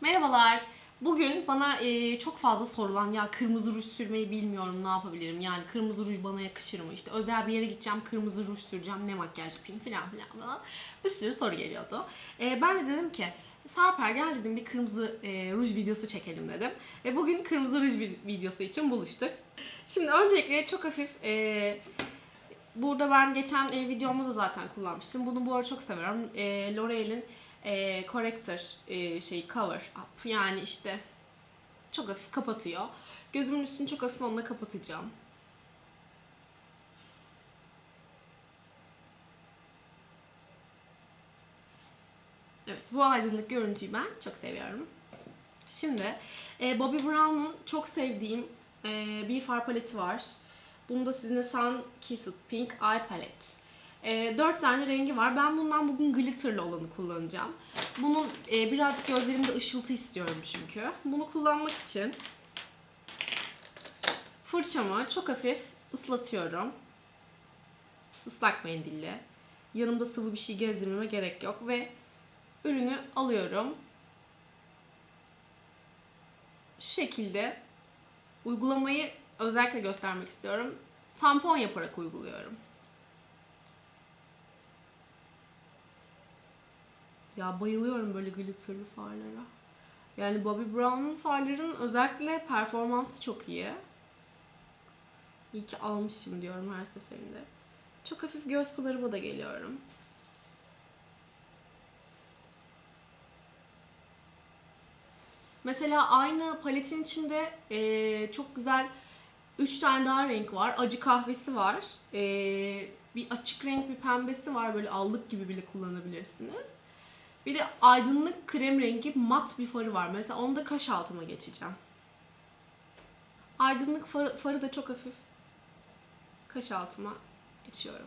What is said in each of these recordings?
Merhabalar. Bugün bana e, çok fazla sorulan ya kırmızı ruj sürmeyi bilmiyorum ne yapabilirim? Yani kırmızı ruj bana yakışır mı? İşte özel bir yere gideceğim kırmızı ruj süreceğim ne makyaj yapayım falan filan falan. Bir sürü soru geliyordu. E, ben de dedim ki Sarper gel dedim bir kırmızı e, ruj videosu çekelim dedim. Ve bugün kırmızı ruj vi- videosu için buluştuk. Şimdi öncelikle çok hafif e, Burada ben geçen e, videomda da zaten kullanmıştım. Bunu bu arada çok seviyorum. E, L'Oreal'in e, corrector e, şey cover up yani işte çok hafif kapatıyor. Gözümün üstünü çok hafif onunla kapatacağım. Evet bu aydınlık görüntüyü ben çok seviyorum. Şimdi e, Bobbi Brown'un çok sevdiğim e, bir far paleti var. Bunda sizinle Sun Kissed Pink Eye Palette. E, dört tane rengi var. Ben bundan bugün glitterlı olanı kullanacağım. Bunun e, birazcık gözlerimde ışıltı istiyorum çünkü. Bunu kullanmak için fırçamı çok hafif ıslatıyorum. Islak mendille. Yanımda sıvı bir şey gezdirmeme gerek yok ve ürünü alıyorum. Şu şekilde uygulamayı özellikle göstermek istiyorum. Tampon yaparak uyguluyorum. Ya bayılıyorum böyle glitterlı farlara. Yani Bobbi Brown'un farlarının özellikle performansı çok iyi. İyi ki almışım diyorum her seferinde. Çok hafif göz pınarıma da geliyorum. Mesela aynı paletin içinde eee, çok güzel 3 tane daha renk var. Acı kahvesi var. Eee, bir açık renk bir pembesi var. Böyle allık gibi bile kullanabilirsiniz. Bir de aydınlık krem rengi mat bir farı var. Mesela onu da kaş altıma geçeceğim. Aydınlık farı, farı da çok hafif kaş altıma geçiyorum.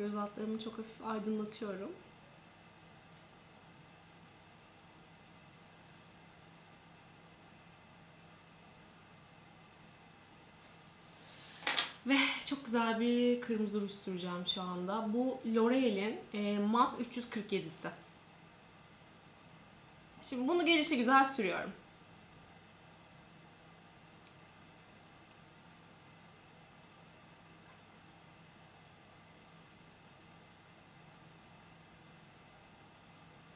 Göz altlarımı çok hafif aydınlatıyorum. Ve çok güzel bir kırmızı ruj süreceğim şu anda. Bu L'Oreal'in e, Mat 347'si. Şimdi bunu gelişi güzel sürüyorum.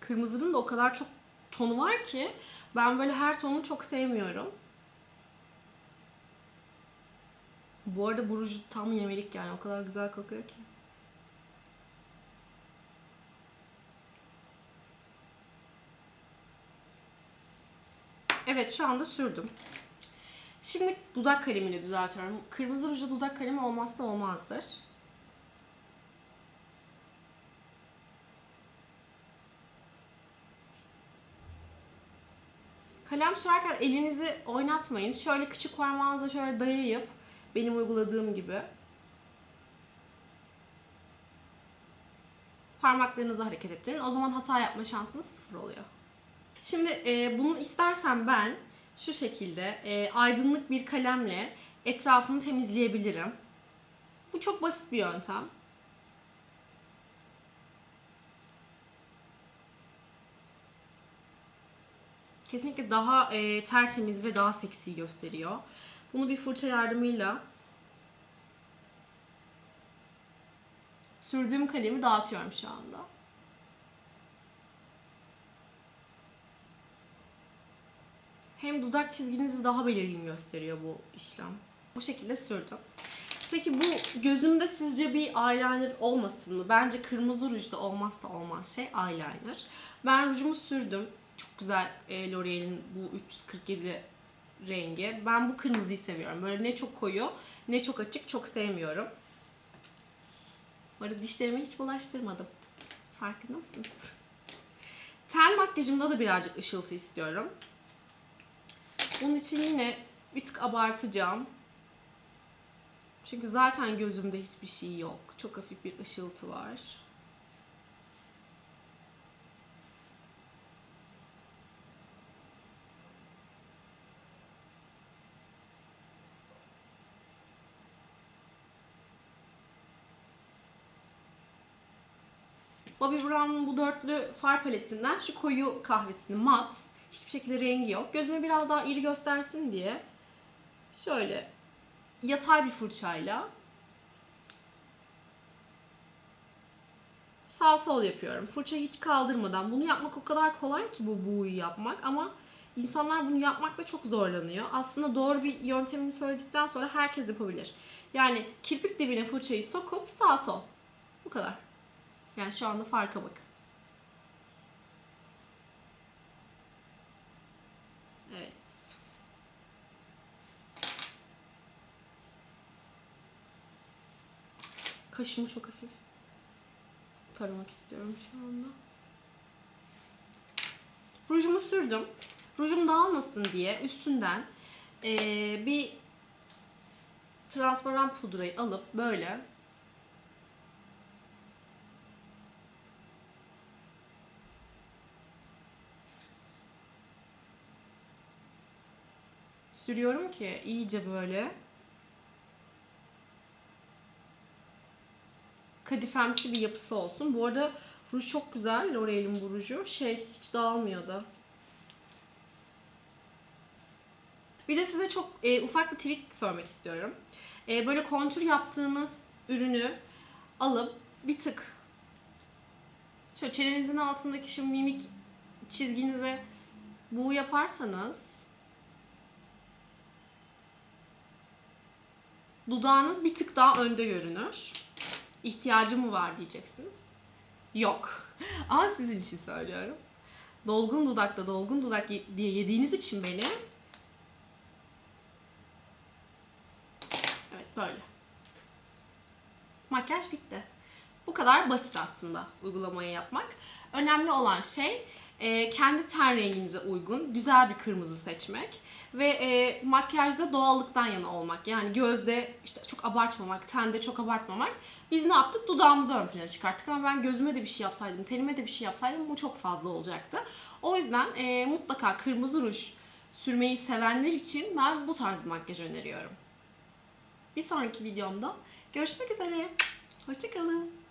Kırmızının da o kadar çok tonu var ki ben böyle her tonunu çok sevmiyorum. Bu arada bu ruj tam yemelik yani o kadar güzel kokuyor ki. Evet şu anda sürdüm. Şimdi dudak kalemini düzeltiyorum. Kırmızı rujda dudak kalemi olmazsa olmazdır. Kalem sürerken elinizi oynatmayın. Şöyle küçük parmağınızla şöyle dayayıp benim uyguladığım gibi parmaklarınızı hareket ettirin. O zaman hata yapma şansınız sıfır oluyor. Şimdi e, bunu istersen ben şu şekilde e, aydınlık bir kalemle etrafını temizleyebilirim. Bu çok basit bir yöntem. Kesinlikle daha e, tertemiz ve daha seksi gösteriyor. Bunu bir fırça yardımıyla sürdüğüm kalemi dağıtıyorum şu anda. Hem dudak çizginizi daha belirgin gösteriyor bu işlem. Bu şekilde sürdüm. Peki bu gözümde sizce bir eyeliner olmasın mı? Bence kırmızı ruj da olmazsa olmaz şey eyeliner. Ben rujumu sürdüm. Çok güzel e, L'Oreal'in bu 347 rengi. Ben bu kırmızıyı seviyorum. Böyle ne çok koyu ne çok açık çok sevmiyorum. Bu arada dişlerimi hiç bulaştırmadım. Farkında mısınız? Ten makyajımda da birazcık ışıltı istiyorum. Bunun için yine bir tık abartacağım. Çünkü zaten gözümde hiçbir şey yok. Çok hafif bir ışıltı var. Bobbi Brown'un bu dörtlü far paletinden şu koyu kahvesini mat. Hiçbir şekilde rengi yok. Gözümü biraz daha iri göstersin diye şöyle yatay bir fırçayla sağ sol yapıyorum. Fırçayı hiç kaldırmadan. Bunu yapmak o kadar kolay ki bu buğuyu yapmak ama insanlar bunu yapmakta çok zorlanıyor. Aslında doğru bir yöntemini söyledikten sonra herkes yapabilir. Yani kirpik dibine fırçayı sokup sağ sol. Bu kadar. Yani şu anda farka bakın. Evet. Kaşımı çok hafif taramak istiyorum şu anda. Rujumu sürdüm. Rujum dağılmasın diye üstünden eee, bir transparan pudrayı alıp böyle sürüyorum ki iyice böyle kadifemsi bir yapısı olsun. Bu arada ruj çok güzel. L'Oreal'in bu ruju. Şey hiç dağılmıyor da. Bir de size çok e, ufak bir trik sormak istiyorum. E, böyle kontür yaptığınız ürünü alıp bir tık şöyle çenenizin altındaki şu mimik çizginize bu yaparsanız dudağınız bir tık daha önde görünür. İhtiyacı mı var diyeceksiniz. Yok. Ama sizin için söylüyorum. Dolgun dudakta dolgun dudak ye- diye yediğiniz için beni Evet böyle. Makyaj bitti. Bu kadar basit aslında uygulamayı yapmak. Önemli olan şey e, kendi ten renginize uygun güzel bir kırmızı seçmek ve e, makyajda doğallıktan yana olmak. Yani gözde işte çok abartmamak, tende çok abartmamak. Biz ne yaptık? Dudağımızı ön plana çıkarttık ama ben gözüme de bir şey yapsaydım, tenime de bir şey yapsaydım bu çok fazla olacaktı. O yüzden e, mutlaka kırmızı ruj sürmeyi sevenler için ben bu tarz makyaj öneriyorum. Bir sonraki videomda görüşmek üzere. Hoşçakalın.